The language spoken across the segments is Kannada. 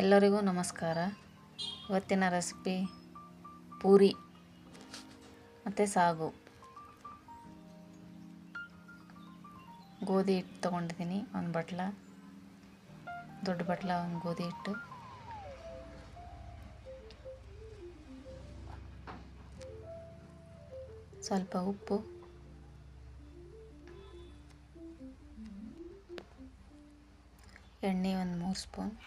ಎಲ್ಲರಿಗೂ ನಮಸ್ಕಾರ. ಇವತ್ತಿನ ರೆಸಿಪಿ ಪೂರಿ ಮತ್ತು ಸಾಗು. ಗೋಧಿ ಹಿಟ್ಟು ತೊಗೊಂಡಿದ್ದೀನಿ, ಒಂದು ಬಟ್ಲ. ದೊಡ್ಡ ಬಟ್ಲ, ಒಂದು ಗೋಧಿ ಹಿಟ್ಟು. ಸ್ವಲ್ಪ ಉಪ್ಪು. ಎಣ್ಣೆ ಒಂದು ಮೂರು ಸ್ಪೂನ್.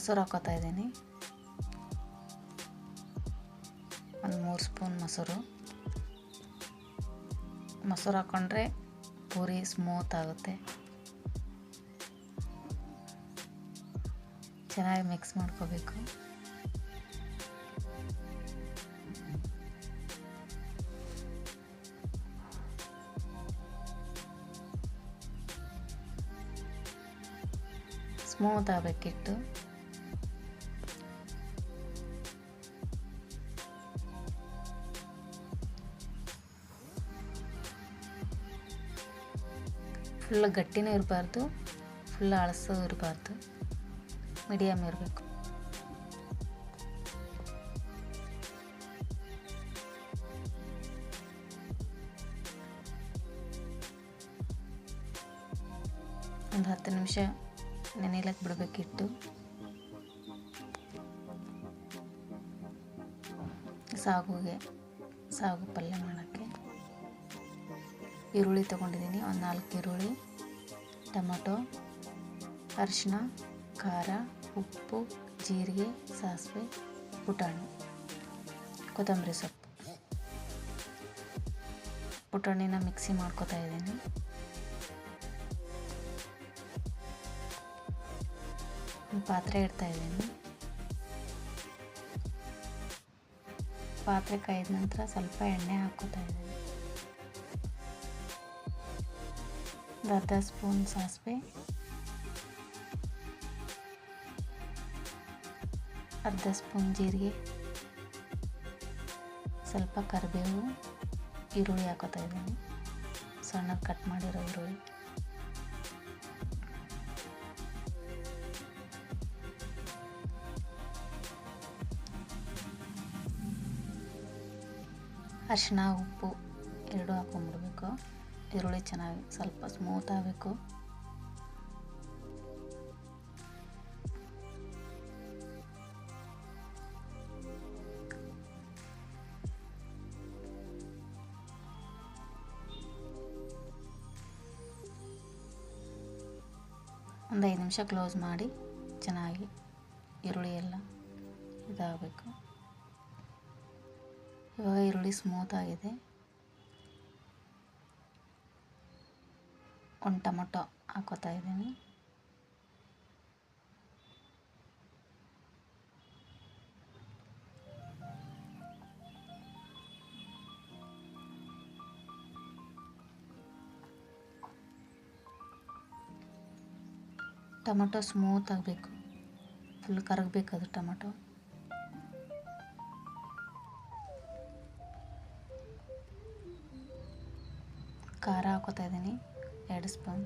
ಮೊಸರು ಹಾಕೋತಾ ಇದ್ದೀನಿ. ಒಂದು ಮೂರು ಸ್ಪೂನ್ ಮೊಸರು. ಮೊಸರು ಹಾಕ್ಕೊಂಡ್ರೆ ಪೂರಿ ಸ್ಮೂತ್ ಆಗುತ್ತೆ. ಚೆನ್ನಾಗಿ ಮಿಕ್ಸ್ ಮಾಡ್ಕೋಬೇಕು. ಸ್ಮೂತ್ ಆಗಬೇಕಿಟ್ಟು ಫುಲ್ ಗಟ್ಟಿನೂ ಇರಬಾರ್ದು ಫುಲ್ ಅಳಸು ಇರಬಾರ್ದು. ಮೀಡಿಯಮ್ ಇರಬೇಕು. ಒಂದು ಹತ್ತು ನಿಮಿಷ ನೆನೆಯಲಕ್ಕೆ ಬಿಡಬೇಕಿಟ್ಟು ಸಾಗುಗೆ, ಸಾಗು ಪಲ್ಯ ಮಾಡೋಕ್ಕೆ. ಈರುಳ್ಳಿ ತೊಗೊಂಡಿದ್ದೀನಿ. ಒಂದು ನಾಲ್ಕು ಈರುಳ್ಳಿ, ಟೊಮೊಟೊ ಅರಿಶಿನ ಖಾರ, ಉಪ್ಪು, ಜೀರಿಗೆ, ಸಾಸಿವೆ, ಪುಟಾಣಿ, ಕೊತ್ತಂಬರಿ ಸೊಪ್ಪು. ಪುಟಾಣಿನ ಮಿಕ್ಸಿ ಮಾಡ್ಕೊತಾ ಇದ್ದೀನಿ. ಪಾತ್ರೆ ಇಡ್ತಾ ಇದ್ದೀನಿ. ಪಾತ್ರೆ ಕಾಯ್ದ ನಂತರ ಸ್ವಲ್ಪ ಎಣ್ಣೆ ಹಾಕೋತಾ ಇದ್ದೀನಿ. ಅರ್ಧ ಸ್ಪೂನ್ ಸಾಸಿವೆ ಅರ್ಧ ಸ್ಪೂನ್ ಜೀರಿಗೆ ಸ್ವಲ್ಪ ಕರಿಬೇವು ಈರುಳ್ಳಿ ಹಾಕೋತಾ ಇದ್ದೀನಿ ಸಣ್ಣ ಕಟ್ ಮಾಡಿರೋ ಈರುಳ್ಳಿ ಅರಿಶಿನ ಉಪ್ಪು ಎರಡು ಹಾಕೊಂಡ್ಬಿಡ್ಬೇಕು ಈರುಳ್ಳಿ ಚೆನ್ನಾಗಿ ಸ್ವಲ್ಪ ಸ್ಮೂತ್ ಆಗಬೇಕು. ಒಂದು ಐದು ನಿಮಿಷ ಕ್ಲೋಸ್ ಮಾಡಿ ಚೆನ್ನಾಗಿ ಈರುಳ್ಳಿ ಎಲ್ಲ ಇದಾಗಬೇಕು. ಇವಾಗ ಈರುಳ್ಳಿ ಸ್ಮೂತ್ ಆಗಿದೆ. ಒಂದು ಟೊಮೊಟೊ ಹಾಕೋತಾ ಇದ್ದೀನಿ ಟೊಮೊಟೊ ಸ್ಮೂತ್ ಆಗಬೇಕು ಫುಲ್ ಕರಗಬೇಕು ಅದು ಟೊಮೊಟೊ ಖಾರ ಹಾಕೋತಾ ಇದ್ದೀನಿ ಎರಡು ಸ್ಪೂನ್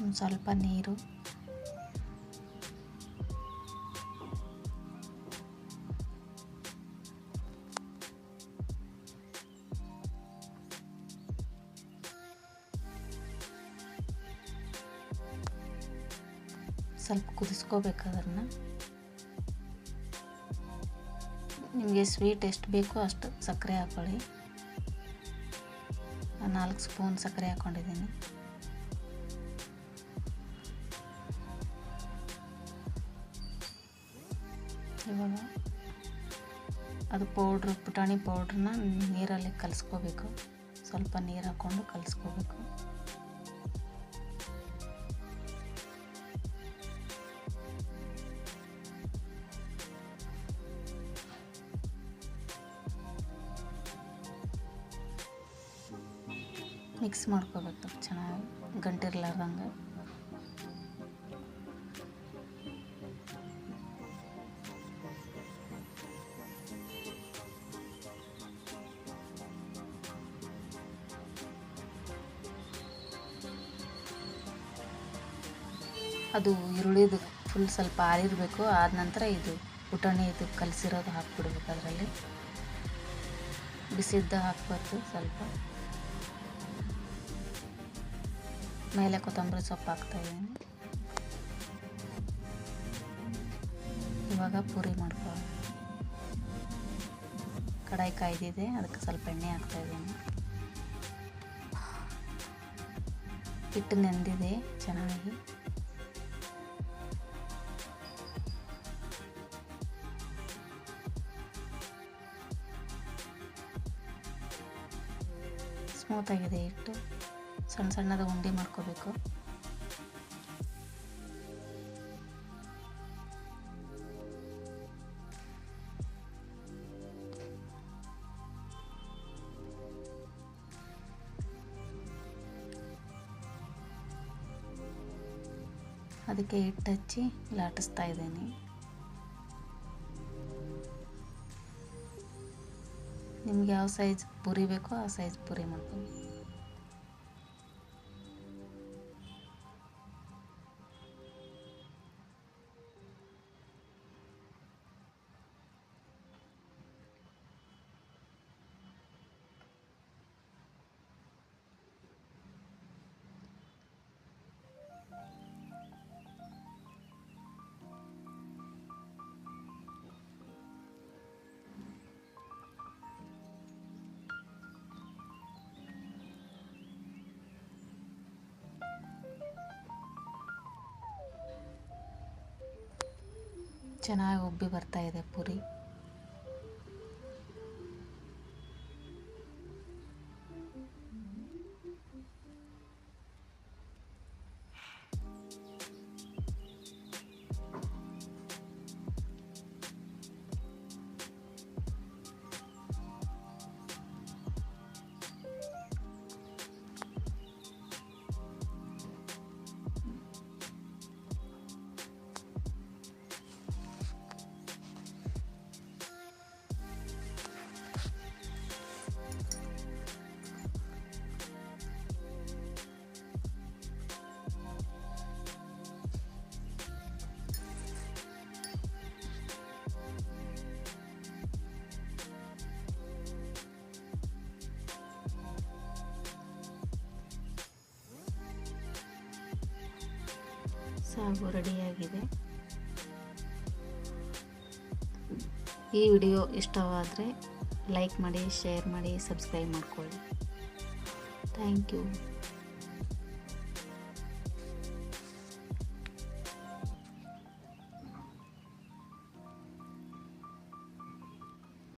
ಒಂದು ಸ್ವಲ್ಪ ನೀರು ಸ್ವಲ್ಪ ಕುದಿಸ್ಕೋಬೇಕು ಅದನ್ನು ನಿಮಗೆ ಸ್ವೀಟ್ ಎಷ್ಟು ಬೇಕೋ ಅಷ್ಟು ಸಕ್ಕರೆ ಹಾಕ್ಕೊಳ್ಳಿ ನಾಲ್ಕು ಸ್ಪೂನ್ ಸಕ್ಕರೆ ಹಾಕ್ಕೊಂಡಿದ್ದೀನಿ ಇವಾಗ ಅದು ಪೌಡ್ರ್, ಪುಟಾಣಿ ಪೌಡ್ರನ್ನ ನೀರಲ್ಲಿ ಕಲಿಸ್ಕೋಬೇಕು. ಸ್ವಲ್ಪ ನೀರು ಹಾಕ್ಕೊಂಡು ಕಲಿಸ್ಕೋಬೇಕು. ಮಿಕ್ಸ್ ಮಾಡ್ಕೋಬೇಕು. ಚೆನ್ನಾಗಿ ಗಂಟಿರ್ಲಾರ್ದಂಗೆ. ಅದು ಈರುಳ್ಳಿದು ಫುಲ್ ಸ್ವಲ್ಪ ಆರಿರಬೇಕು. ಆದ ನಂತರ ಇದು ಪುಟಾಣಿ ಇದು ಕಲಸಿರೋದು ಹಾಕ್ಬಿಡ್ಬೇಕು ಅದರಲ್ಲಿ. ಬಿಸಿದ್ದ ಹಾಕ್ಬಾರ್ದು ಸ್ವಲ್ಪ. ಮೇಲೆ ಕೊತ್ತಂಬರಿ ಸೊಪ್ಪು ಹಾಕ್ತಾಯಿದ್ದೀನಿ ಇವಾಗ ಪೂರಿ ಮಾಡ್ಕೊ ಕಡಾಯಿ ಕಾಯ್ದಿದೆ, ಅದಕ್ಕೆ ಸ್ವಲ್ಪ ಎಣ್ಣೆ ಹಾಕ್ತಾಯಿದ್ದೀನಿ ಹಿಟ್ಟು ನೆಂದಿದೆ, ಚೆನ್ನಾಗಿ. ಸ್ಮೂತಾಗಿದೆ ಹಿಟ್ಟು. ಸಣ್ಣ ಸಣ್ಣದ ಉಂಡೆ ಮಾಡ್ಕೋಬೇಕು. ಅದಕ್ಕೆ ಹಿಟ್ಟು ಹಚ್ಚಿ ಲಾಟಿಸ್ತಾ ಇದ್ದೀನಿ. ನಿಮ್ಗೆ ಯಾವ ಸೈಜ್ ಪೂರಿ ಬೇಕೋ ಆ ಸೈಜ್ ಪೂರಿ ಮಾಡ್ಕೊಳ್ಳಿ. ಚೆನ್ನಾಗಿ ಉಬ್ಬಿ ಬರ್ತಾ ಇದೆ ಪೂರಿ. ಸಾಗು ರೆಡಿಯಾಗಿದೆ. ಈ ವಿಡಿಯೋ ಇಷ್ಟವಾದರೆ ಲೈಕ್ ಮಾಡಿ ಶೇರ್ ಮಾಡಿ ಸಬ್ಸ್ಕ್ರೈಬ್ ಮಾಡಿಕೊಳ್ಳಿ. Thank you.